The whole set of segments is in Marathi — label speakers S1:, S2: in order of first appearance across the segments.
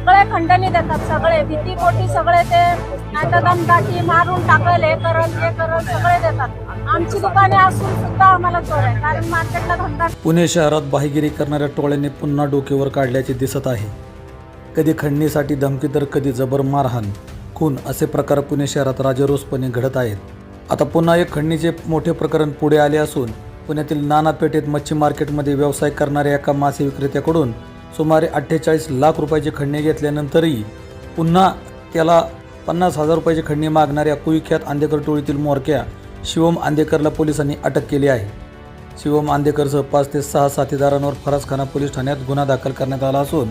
S1: सगळे खंडणी देतात सगळे भीती पोटी सगळे ते नाटकान गाठी मारून टाकल हे करल हे करल सगळे देतात. आमची दुकाने असून सुद्धा आम्हाला चोर आहे कारण मार्केटला धंदा
S2: पुणे शहरात बाहेगिरी करणाऱ्या टोळ्यांनी पुन्हा डोकेवर काढल्याचे दिसत आहे. कधी खंडणीसाठी धमकी तर कधी जबर मारहाण. खून असे प्रकार पुणे शहरात राजरोसपणे घडत आहेत. आता पुन्हा एक खंडणीचे मोठे प्रकरण पुढे आले असून पुण्यातील नाना पेठेत मच्छी मार्केटमध्ये व्यवसाय करणाऱ्या एका मासे विक्रेत्याकडून सुमारे अठ्ठेचाळीस लाख रुपयाची खंडणी घेतल्यानंतरही पुन्हा त्याला पन्नास हजार रुपयाची खंडणी मागणाऱ्या कुविख्यात आंदेकर टोळीतील मोरक्या शिवम आंदेकरला पोलिसांनी अटक केली आहे. शिवम आंदेकरसह पाच ते सहा साथीदारांवर फरसखाना पोलीस ठाण्यात गुन्हा दाखल करण्यात आला असून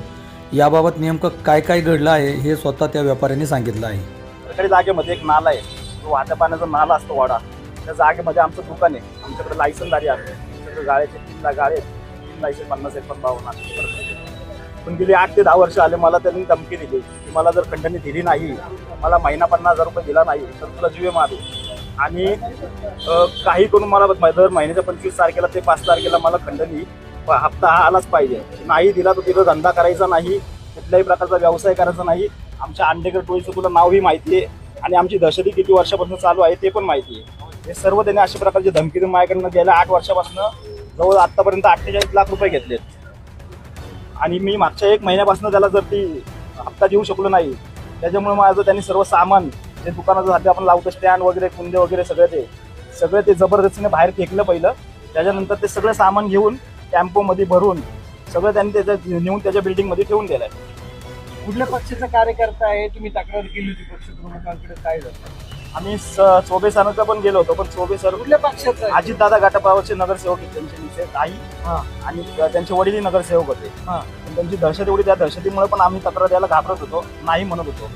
S2: याबाबत नेमकं काय काय घडलं आहे हे स्वतः त्या व्यापाऱ्यांनी सांगितलं आहे.
S3: सरकारी जागेमध्ये एक नाला आहे. तो वाहत्या पाण्याचा नाला असतो वाडा. त्या जागेमध्ये आमचं दुकान आहे. आमच्याकडे लायसनदारी आहे. आमच्याकडे गाळ्याचे तीन ला- गाळे आहेत. तीन लायसन पन्नास एक पण बावन्न असे पण गेली आठ ते दहा वर्ष आले मला त्यांनी धमकी दिली. की मला जर खंडणी दिली नाही मला महिना पन्नास हजार रुपये दिला नाही तर तुला जीवे मारू. आणि काही करून मला दर महिन्याच्या पंचवीस तारखेला ते पाच तारखेला मला खंडणी हप्ता हा आलाच पाहिजे. नाही दिला तर तिथं धंदा करायचा नाही कुठल्याही प्रकारचा व्यवसाय करायचा नाही. आमच्या अंडेकर टोळीचं तुला नावही माहिती आहे. आणि आमची दहशती किती वर्षापासून चालू आहे ते पण माहिती आहे. हे सर्व त्यांनी अशा प्रकारची धमकी देऊन माझ्याकडनं गेल्या आठ वर्षापासून जवळ आत्तापर्यंत अठ्ठेचाळीस लाख रुपये घेतलेत. आणि मी मागच्या एक महिन्यापासून त्याला जर ती हप्ता देऊ शकलो नाही त्याच्यामुळे माझं त्यांनी सर्व सामान जे दुकानाचं सध्या आपण लावतो स्टँड वगैरे कुंदे वगैरे सगळं ते सगळं ते जबरदस्तीने बाहेर फेकलं पहिलं. त्याच्यानंतर ते सगळं सामान घेऊन टॅम्पोमध्ये भरून सगळं त्यांनी त्याच्या नेऊन त्याच्या बिल्डिंगमध्ये ठेवून दिलंय.
S4: कुठल्या पक्षाचा कार्यकर्ता आहे? तुम्ही तक्रार केली होती पक्ष प्रमुखांकडे काय झालं?
S3: आम्ही चोबे सरांचा पण गेलो होतो पण चोबे सर
S4: कुठल्या पक्षाचा आहे?
S3: अजितदादा गाटापावरचे नगरसेवक आहेत त्यांचे मिसेस आई
S4: हा.
S3: आणि त्यांचे वडीलही नगरसेवक होते
S4: हा.
S3: पण त्यांची दहशत एवढी त्या दहशतीमुळे पण आम्ही तक्रार द्यायला घाबरत होतो नाही म्हणत होतो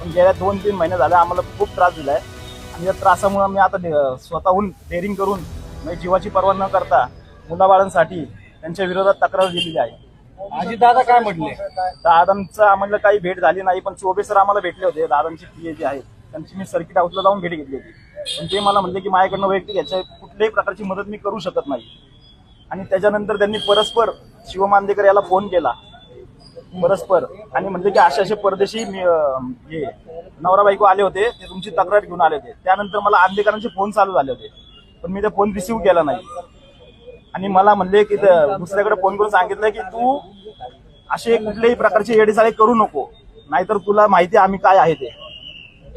S3: पण गेल्या दोन तीन महिने झाले आम्हाला खूप त्रास दिलाय आणि या त्रासामुळे मी आता स्वतःहून डेअरिंग करून म्हणजे जीवाची पर्वा न करता मुलाबाळांसाठी त्यांच्या विरोधात तक्रार दिलेली आहे
S4: आजी दादा काय म्हटले
S3: दादांचं आम्हाला काही भेट झाली नाही पण चोबे सर आम्हाला भेटले होते दादांची पी जे आहेत त्यांची मी सर्किट हाऊसला जाऊन भेट घेतली होती. पण ते मला म्हणले की माझ्याकडनं वैयक्तिक याच्या कुठल्याही प्रकारची मदत मी करू शकत नाही. आणि त्याच्यानंतर त्यांनी परस्पर शिवमांदेकर याला फोन केला. परस्पर. आणि म्हणले की असे असे परदेशी मी हे नवरा बायको आले होते. ते तुमची तक्रार घेऊन आले होते. त्यानंतर मला आंदेकरांचे फोन चालू झाले होते. पण मी ते फोन रिसिव्ह केला नाही. आणि मला म्हणले की दुसऱ्याकडे फोन करून सांगितलं की तू असे कुठल्याही प्रकारचे येडेसाळे करू नको. नाहीतर तुला माहिती आहे आम्ही काय आहे ते.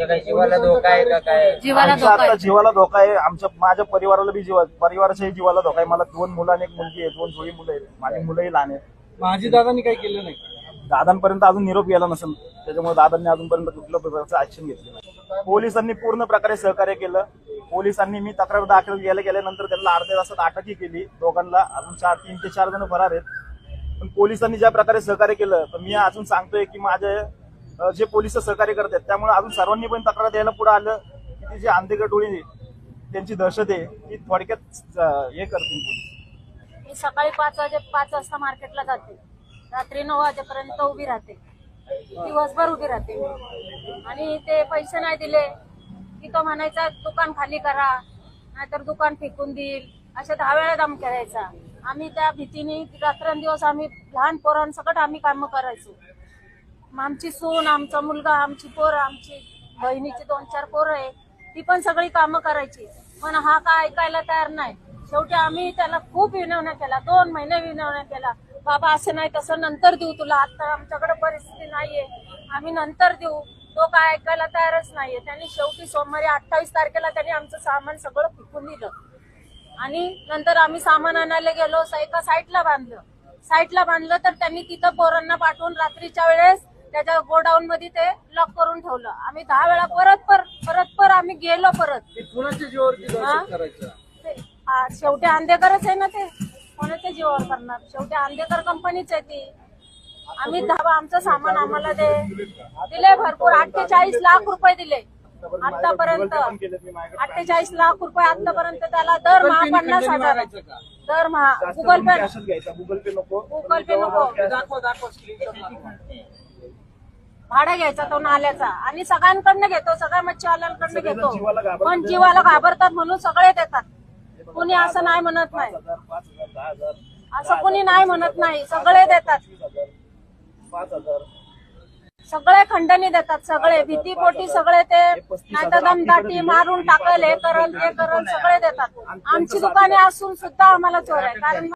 S5: जीवाला धोका आहे का काय?
S1: जीवाला
S3: आमच्या
S1: धोका
S3: आता
S1: आहे.
S3: जीवाला धोका आहे. आमच्या माझ्या परिवाराला बी जीवा परिवाराच्याही जीवाला धोका आहे. मला दोन मुलं आणि एक मुलगी आहे. दोन जोडी मुलं आहेत. माझी मुलंही लहान आहेत.
S4: आजी दादांनी काही केलं नाही.
S3: दादांपर्यंत अजून निरोप गेला नसेल. त्याच्यामुळे दादांनी अजूनपर्यंत कुठल्या प्रकारचं ऍक्शन घेतलं नाही. पोलिसांनी पूर्ण प्रकारे सहकार्य केलं. पोलिसांनी मी तक्रार दाखल गेल्या गेल्यानंतर त्यांना अर्ध्या तासात अटकही केली. दोघांना अजून चार तीन ते चार जण फरार आहेत. पण पोलिसांनी ज्या प्रकारे सहकार्य केलं तर मी अजून सांगतोय की माझे अं, जे पोलीस सहकार्य करतात त्यामुळे अजून सर्वांनी पण तक्रार द्यायला पुढे आलं की ती जी आंधेकर टोळी त्यांची दहशत आहे ती थोडक्यात हे करतील पोलीस.
S1: मी सकाळी पाच वाजे पाच वाजता मार्केटला जाते. रात्री नऊ वाजेपर्यंत उभी राहते. दिवसभर उभी राहते आणि ते पैसे नाही दिले की तो म्हणायचा दुकान खाली करा नाहीतर दुकान फेकून देईल. अशा दहा वेळा धमक्या करायचा. आम्ही त्या भीतीने रात्रंदिवस आम्ही लहान पोरांसकट आम्ही कामं करायचो. मग आमची सून आमचा मुलगा आमची पोरं आमची बहिणीची दोन चार पोरं आहे ती पण सगळी कामं करायची. पण हा काय ऐकायला तयार नाही. शेवटी आम्ही त्याला खूप विनवण्या केला दोन महिने विनवण्या केला बाबा असं नाही तसं नंतर देऊ तुला. आता आमच्याकडे परिस्थिती नाहीये. आम्ही नंतर देऊ. तो काय ऐकायला तयारच नाहीये. त्यांनी शेवटी सोमवारी अठ्ठावीस तारखेला त्यांनी आमचं सामान सगळं फेकून दिलं. आणि नंतर आम्ही सामान आणायला गेलो. एका साईटला बांधलं. साईटला बांधलं तर त्यांनी तिथं पोरांना पाठवून रात्रीच्या वेळेस त्याच्या गोडाऊन मध्ये ते लॉक करून ठेवलं. आम्ही दहा वेळा परत पर परत पर आम्ही गेलो परत.
S4: ते कुणाच्या जीवावरती दहशत करायचं?
S1: ते- आ, शेवटी आंदेकरच आहे ना ते? कोणाच्या जीवावर करणार? शेवटी आंदेकर कंपनीच आहे ती. आम्ही दहा आमचं सामान आम्हाला ते दिले भरपूर. अठ्ठेचाळीस लाख रुपये दिले. आतापर्यंत. अठ्ठेचाळीस लाख रुपये आतापर्यंत त्याला दरमहा पन्नास हजार? दरमहा गुगल पे
S3: गुगल पे नको.
S1: गुगल पे नको.
S4: दाखवा दाखवा.
S1: भाडा घ्यायचा तो नाल्याचा. आणि सगळ्यांकडनं घेतो सगळ्या मच्छीवाल्यांकडनं घेतो. पण जीवाला घाबरतात म्हणून सगळे देतात. कुणी असं नाही म्हणत नाही. असं कुणी नाही म्हणत नाही. सगळे देतात. सगळे खंडणी देतात सगळे. भीतीपोटी सगळे ते नाही तर दमदाटी मारून टाकल हे करल ते करल सगळे देतात. आमची दुकाने असून सुद्धा आम्हाला चोर आहे कारण